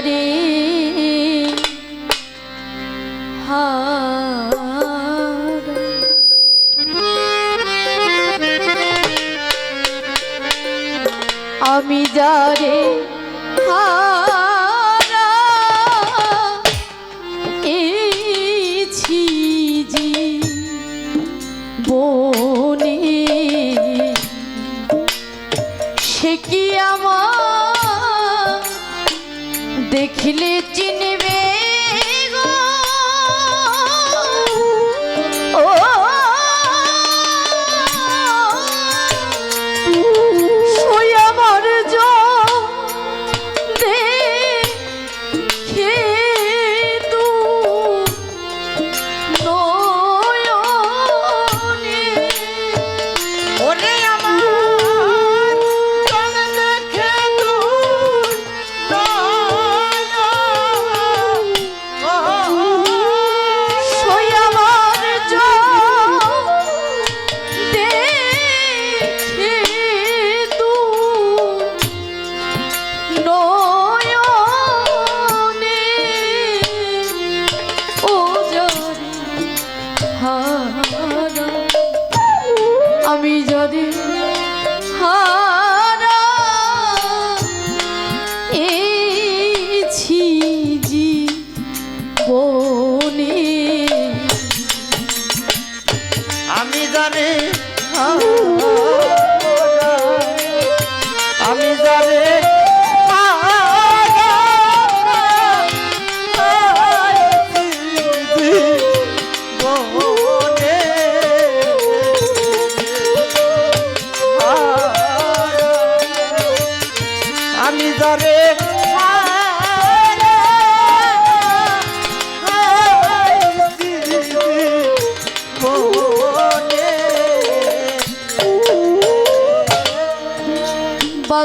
đi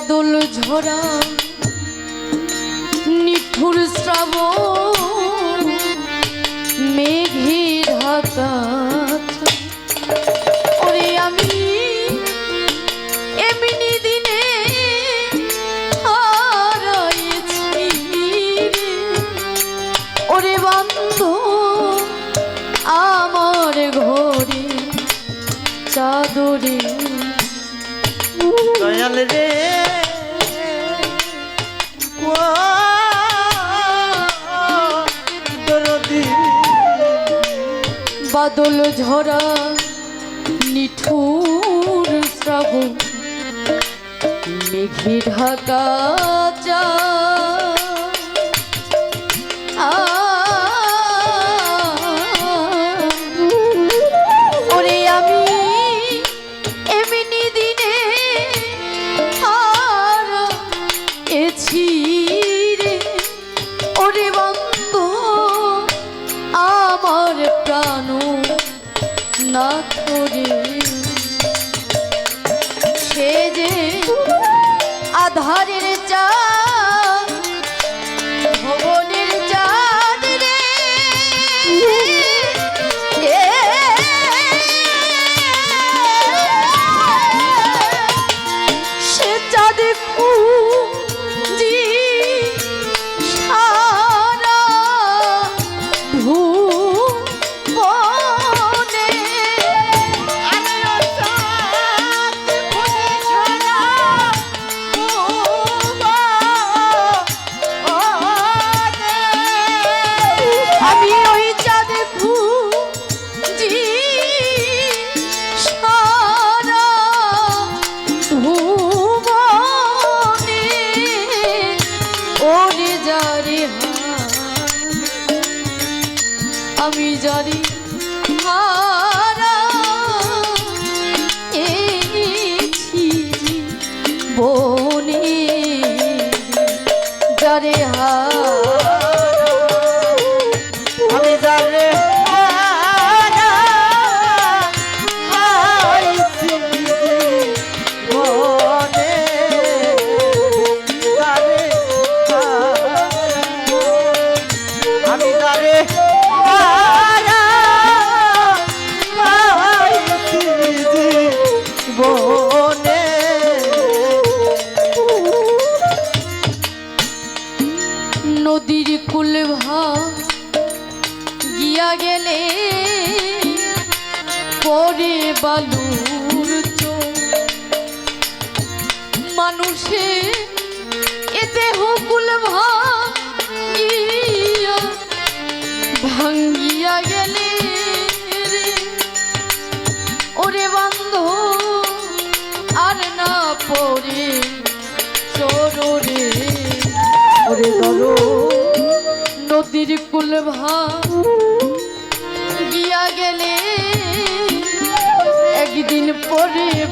বাদল ঝরা নিঠুর শ্রাব মেঘি ঢাকা ওরে আমি এমনি দিনে ওরে আমার দয়াল রে পটল ঝরা নিঠুর শ্রাবণ মেঘে ঢাকা যা করি সে যে আধারের আমি জানি বালুর মানুষে এতে হকুল ভাঙিয়া ভাঙ্গিয়া গেলে ওরে বান্ধ আর না পড়ে চোরে ওরে ধরো, নদীর কুল ভাঙ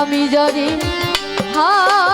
আমি জানি হারা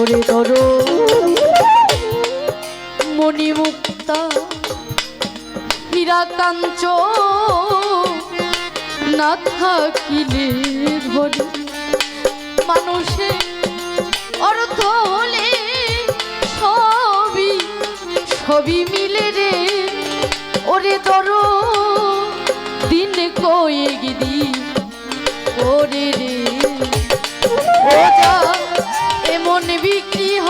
ওরে ধরো। মণিমুক্তা হীরা কাঞ্চ না থাকিলে ধরে মানুষে অর্থ হলে সবই সবই মিলে রে। ওরে ধরো, দিন কয়েক দিন ওরে রে। এমন বিক্রি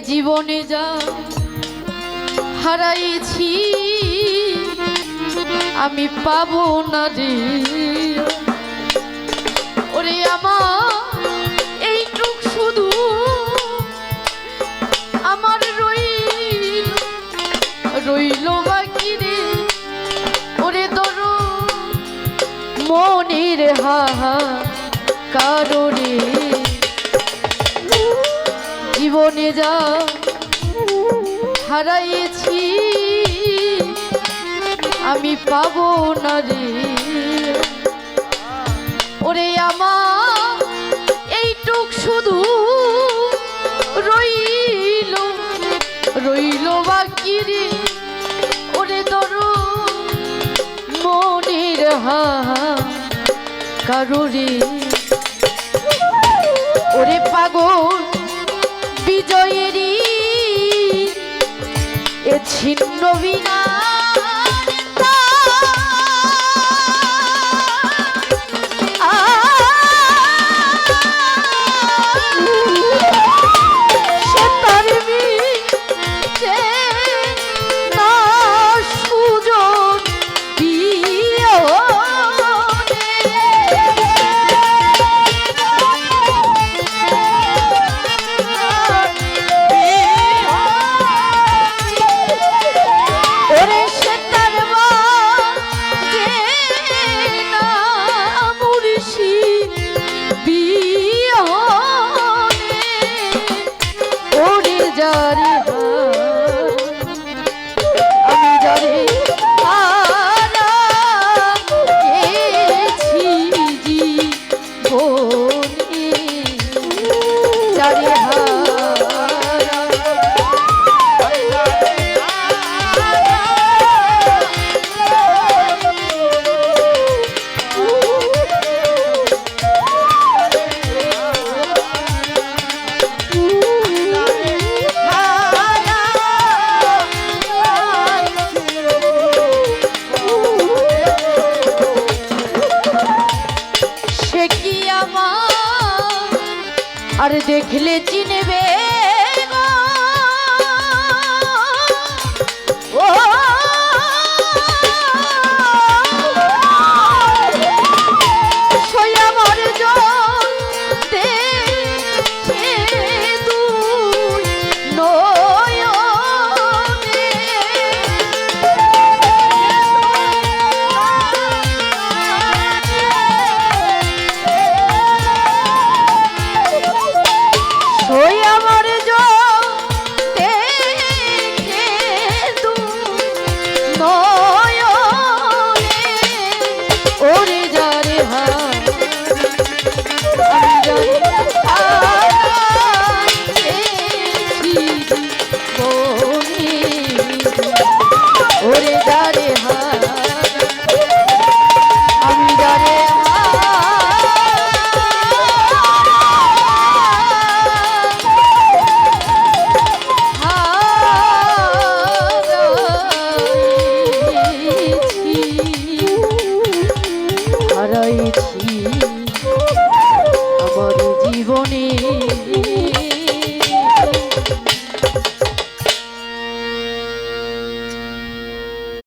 জীবনে যা হারাইছি, আমি পাব না রে। ওরে আমার, এইটুক শুধু আমার রইল। রইল বাকি রে। ওরে ধরো মনের হা কারণে জীবনে যা হারাইছি, আমি পাবো না রে। ওরে আমার, এইটুক শুধু রইল রইল বাকি রে। ওরে ধরো মনের হা কারোরে ওরে পাগল বিজয়েরই। এ ছিন্ন বিনা সই আমার দেখে